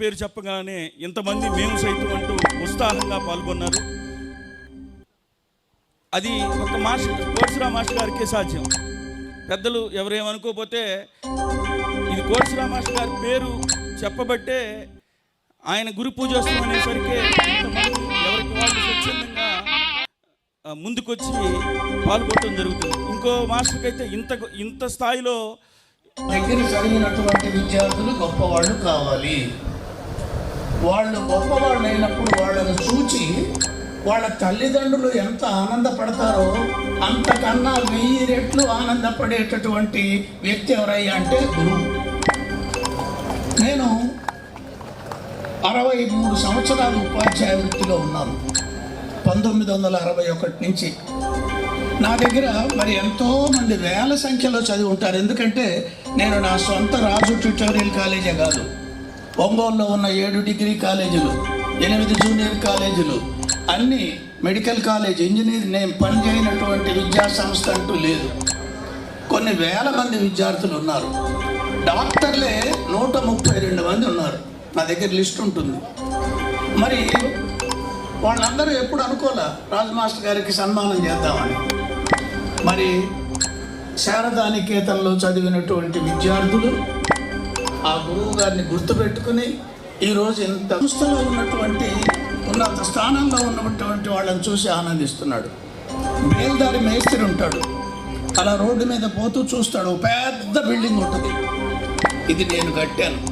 పేరు చెప్పగానే ఇంతమంది మేము సైతం అంటూ ఉత్సాహంగా పాల్గొన్నారు. అది ఒక మాస్టర్ కోడిశ్రా మాస్టర్ గారికే సాధ్యం. పెద్దలు ఎవరేమనుకోపోతే ఇది కోడిశ్రా మాస్టర్ గారి పేరు చెప్పబట్టే ఆయన గురు పూజోత్సవం అనేసరికి ఇంతమంది ఎవరికి వాళ్ళు స్వచ్ఛందంగా ముందుకొచ్చి పాల్గొనడం జరుగుతుంది. ఇంకో మాస్టర్కి అయితే ఇంత ఇంత స్థాయిలో దగ్గర చదివినటువంటి విద్యార్థులు గొప్పవాళ్ళు కావాలి. వాళ్ళు గొప్పవాళ్ళు అయినప్పుడు వాళ్ళను చూచి వాళ్ళ తల్లిదండ్రులు ఎంత ఆనందపడతారో అంతకన్నా వెయ్యి రెట్లు ఆనందపడేటటువంటి వ్యక్తి ఎవరయ్యా అంటే గురువు. నేను అరవై మూడు సంవత్సరాలు ఉపాధ్యాయ వృత్తిలో ఉన్నాను. పంతొమ్మిది వందల అరవై ఒకటి నుంచి. నా దగ్గర మరి ఎంతో మంది వేల సంఖ్యలో చదివి ఉంటారు. ఎందుకంటే నేను నా సొంత రాజు ట్యూటోరియల్ కాలేజే కాదు. ఒంగోలులో ఉన్న ఏడు డిగ్రీ కాలేజీలు ఎనిమిది జూనియర్ కాలేజీలు అన్ని మెడికల్ కాలేజ్ ఇంజనీర్ నేను పనిచేయనటువంటి విద్యా సంస్థ అంటూ లేదు. కొన్ని వేల మంది విద్యార్థులు ఉన్నారు. డాక్టర్లే నూట ముప్పై రెండు మంది ఉన్నారు. నా దగ్గర లిస్ట్ ఉంటుంది. మరి వాళ్ళందరూ ఎప్పుడు అనుకోలే రాజ్ మాస్టర్ గారికి సన్మానం చేద్దామని. మరి శారదానికేతన్లో చదివినటువంటి విద్యార్థులు ఆ గురువు గారిని గుర్తుపెట్టుకుని ఈరోజు ఇంత సంస్థలో ఉన్నటువంటి ఉన్నత స్థానంలో ఉన్నటువంటి వాళ్ళని చూసి ఆనందిస్తున్నాడు. బేల్దారి మేస్త్రి ఉంటాడు. అలా రోడ్డు మీద పోతూ చూస్తాడు. పెద్ద బిల్డింగ్ ఉంటుంది. ఇది నేను కట్టాను.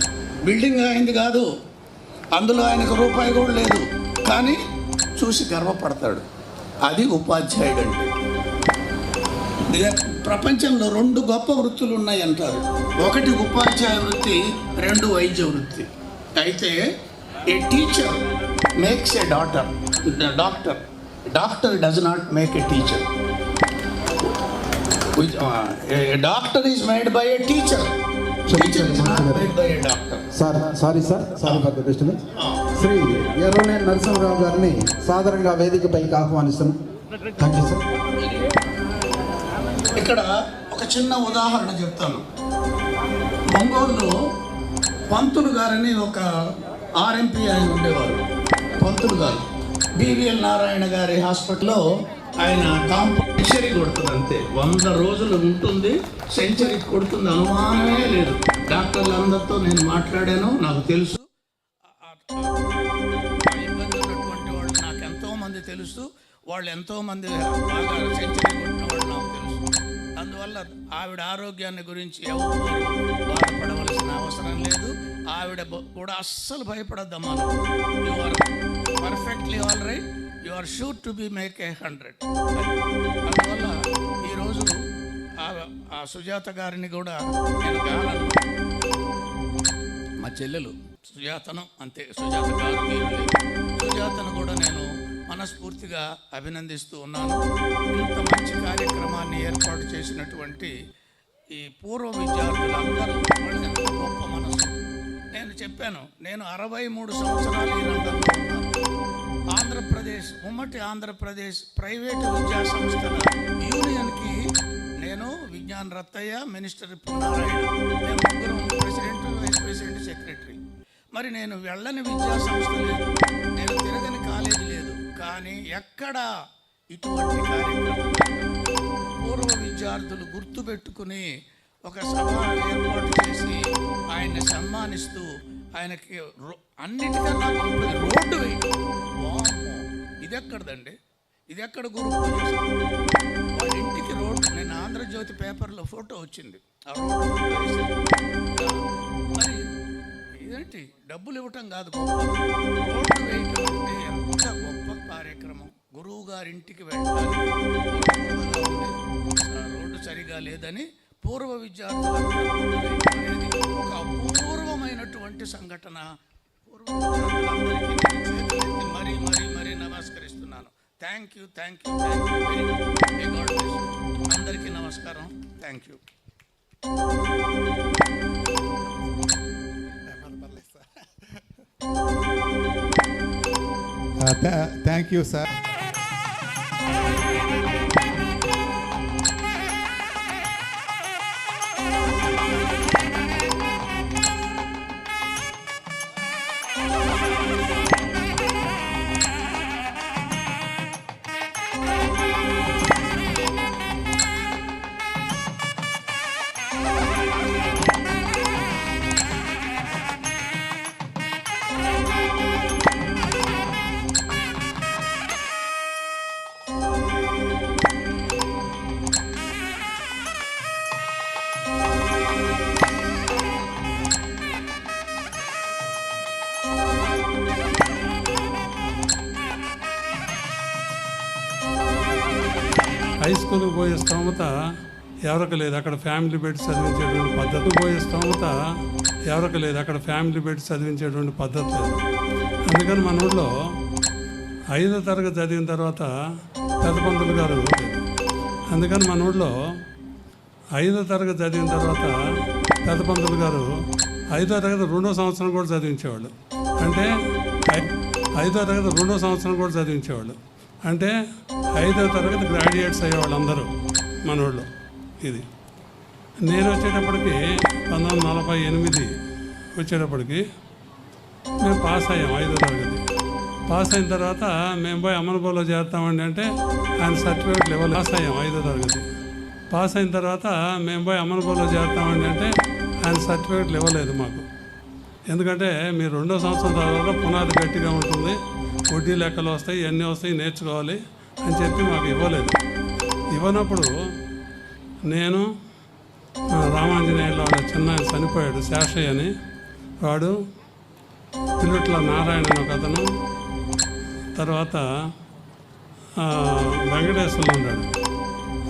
బిల్డింగ్ అయింది కాదు. అందులో ఆయనకు రూపాయి కూడా లేదు. కానీ చూసి గర్వపడతాడు. అది ఉపాధ్యాయుడు అంటే. ఇదే ప్రపంచంలో రెండు గొప్ప వృత్తులు ఉన్నాయి అంటారు ఒకటి ఉపాధ్యాయ వృత్తి రెండు వైద్య వృత్తి. అయితే a teacher makes a daughter doctor doctor does not make a teacher doctor is made by a teacher doctor sir sorry sir sorry for the disturbance Shri ఎర్రోనే Narasimharao గారిని సాధారణంగా వేదికపైకి ఆహ్వానిస్తున్నాం థ్యాంక్ యూ సార్ ఇక్కడ ఒక చిన్న ఉదాహరణ చెప్తాను. ఒంగోలులో పంతులు గారని ఒక ఆర్ఎంపీ ఆయన ఉండేవారు. పంతులు గారు. బివిఎల్ నారాయణ గారి హాస్పిటల్లో ఆయన సెంచరీ కొడుతుంది అంతే. వంద రోజులు ఉంటుంది సెంచరీ కొడుతుంది అనుమానమే లేదు. డాక్టర్లందరితో నేను మాట్లాడాను నాకు తెలుసు. నాకు ఎంతోమంది తెలుసు. వాళ్ళు ఎంతోమంది బాగా సెంచరీ కొట్టిన వాళ్ళు అందువల్ల ఆవిడ ఆరోగ్యాన్ని గురించి ఎవరు బాధపడవలసిన అవసరం లేదు. ఆవిడ కూడా అస్సలు భయపడద్దమ్మా. You are perfectly all right you are sure to be make a hundred అందువల్ల ఈరోజు ఆ- ఆ సుజాత గారిని కూడా నేను కావాలను మా చెల్లెలు సుజాతను అంతే సుజాత గారు సుజాతను కూడా నేను మనస్ఫూర్తిగా అభినందిస్తూ ఉన్నాను. ఇంత మంచి కార్యక్రమాన్ని ఏర్పాటు చేసినటువంటి ఈ పూర్వ విద్యార్థులందరూ వాళ్ళు గొప్ప మనసు. నేను చెప్పాను నేను అరవై మూడు సంవత్సరాలు ఈ రంగంలో ఆంధ్రప్రదేశ్ ఉమ్మటి ఆంధ్రప్రదేశ్ ప్రైవేటు విద్యా సంస్థల యూనియన్కి నేను విజ్ఞాన్ రత్తయ్య మినిస్టర్ పున్నారాయణ మేము ముగ్గురం ప్రెసిడెంట్ వైస్ ప్రెసిడెంట్ సెక్రటరీ. మరి నేను వెళ్ళని విద్యా సంస్థ లేదు. నేను కానీ ఎక్కడ ఇటువంటి కార్యక్రమం పూర్వ విద్యార్థులు గుర్తుపెట్టుకుని ఒక సభ ఏర్పాటు చేసి ఆయన్ని సన్మానిస్తూ ఆయనకి రో- అన్నిటికన్నా గొప్పది రోడ్డు ఇది ఎక్కడదండి ఇది ఎక్కడ గురు వాళ్ళ ఇంటికి రోడ్డు నేను ఆంధ్రజ్యోతి పేపర్లో ఫోటో వచ్చింది. ఆ రోడ్డు ఇదేంటి డబ్బులు ఇవ్వటం కాదు గొప్ప ఎంత గొప్ప కార్యక్రమం. గురువు గారింటికి వెళ్ళాలి రోడ్డు సరిగా లేదని పూర్వ విద్యార్థులు ఒక అపూర్వమైనటువంటి సంఘటన. మరీ మరీ మరీ నమస్కరిస్తున్నాను. Thank you thank you thank you very much అందరికీ నమస్కారం. Thank you thank you sir high స్కూల్కి పోయే స్తోమత ఎవరికి లేదు. అక్కడ ఫ్యామిలీ పెట్టి చదివించేటువంటి పద్ధతి పోయే స్తోమత ఎవరికి లేదు. అక్కడ ఫ్యామిలీ పెట్టి చదివించేటువంటి పద్ధతి లేదు. అందుకని మన ఊళ్ళో ఐదో తరగతి చదివిన తర్వాత పెద్ద పంతులు గారు అందుకని మన ఊళ్ళో ఐదో తరగతి చదివిన తర్వాత పెద్ద పంతులు గారు ఐదో తరగతి రెండో సంవత్సరం కూడా చదివించేవాళ్ళు. అంటే ఐ- ఐదో తరగతి రెండో సంవత్సరం కూడా చదివించేవాళ్ళు. అంటే ఐదో తరగతి గ్రాడ్యుయేట్స్ అయ్యేవాళ్ళు అందరూ మన ఇది. నేను వచ్చేటప్పటికి పంతొమ్మిది వందల నలభై ఎనిమిది వచ్చేటప్పటికి మేము పాస్ అయ్యాం ఐదో తరగతి. పాస్ అయిన తర్వాత మేము పోయి అమనపోలో చేస్తామండి అంటే ఆయన సర్టిఫికేట్లు లెవెల్ పాస్ అయ్యాం ఐదో తరగతి. పాస్ అయిన తర్వాత మేము పోయి అమనపోలో చేస్తామండి అంటే ఆయన సర్టిఫికేట్లు ఇవ్వలేదు మాకు. ఎందుకంటే మీరు రెండో సంవత్సరం తర్వాత పునాది గట్టిగా ఉంటుంది. వడ్డీ లెక్కలు వస్తాయి ఇవన్నీ వస్తాయి నేర్చుకోవాలి అని చెప్పి మాకు ఇవ్వలేదు. ఇవ్వనప్పుడు నేను ఆ, రామాంజనేయులు వాళ్ళ చిన్న చనిపోయాడు శాషయ్య అని. వాడు పిల్లుట్ల నారాయణ అని ఒక అతను. తర్వాత వెంకటేశ్వరం వెంకటేశ్వర్లు ఉన్నాడు.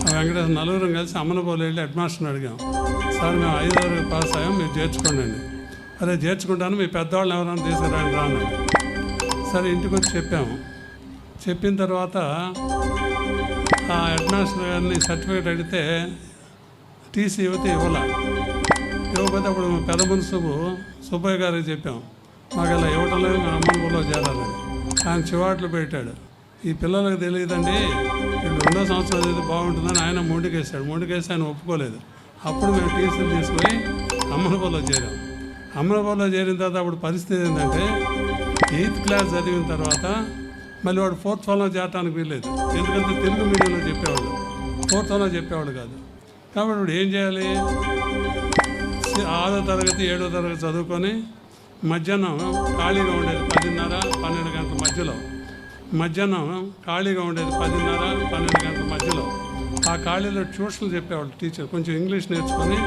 ఆ వెంకటేశ్వర నలుగురం కలిసి అమ్మనపోలు వెళ్ళి హెడ్ అడిగాం. సార్ మేము ఐదారు పాస్ అయ్యాం మీరు చేర్చుకోండి అరే చేర్చుకుంటాను మీ పెద్దవాళ్ళని ఎవరైనా తీసుకురండి రాను సరే ఇంటికి వచ్చి చెప్పాము. చెప్పిన తర్వాత ఆ హెడ్ మాస్టర్ గారిని సర్టిఫికేట్ అడిగితే టీసీ ఇవ్వతే ఇవ్వాల. ఇవ్వకపోతే అప్పుడు మా పెద్ద మనసుకు సుబ్బయ్య గారికి చెప్పాం. మాకు ఇలా ఇవ్వటం లేదు మా అమ్మని ఊళ్ళో చేరాలని ఆయన చివాట్లు పెట్టాడు. ఈ పిల్లలకు తెలియదండి వీళ్ళు రెండో సంవత్సరం చదివితే బాగుంటుందని ఆయన మొండికేశాడు. మొండికేసి ఆయన ఒప్పుకోలేదు. అప్పుడు మేము టీసీలు తీసుకొని అమ్మనపల్లిలో చేరాం. అమ్మనపల్లిలో చేరిన తర్వాత అప్పుడు పరిస్థితి ఏంటంటే ఎయిత్ క్లాస్ చదివిన తర్వాత మళ్ళీ వాడు ఫోర్త్ ఫాలో చేరడానికి వీల్లేదు. ఎందుకంటే తెలుగు మీడియంలో చెప్పేవాడు. ఫోర్త్ ఫాలో చెప్పేవాడు కాదు. కాబట్టి ఇప్పుడు ఏం చేయాలి? ఆరో తరగతి ఏడో తరగతి చదువుకొని మధ్యాహ్నం ఖాళీగా ఉండేది పదిన్నర పన్నెండు గంటల మధ్యలో. మధ్యాహ్నం ఖాళీగా ఉండేది పదిన్నర పన్నెండు గంటల మధ్యలో. ఆ ఖాళీలో ట్యూషన్లు చెప్పేవాళ్ళు టీచర్. కొంచెం ఇంగ్లీష్ నేర్చుకొని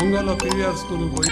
ఒంగోలో పీవీఆర్ స్కూల్కి పోయి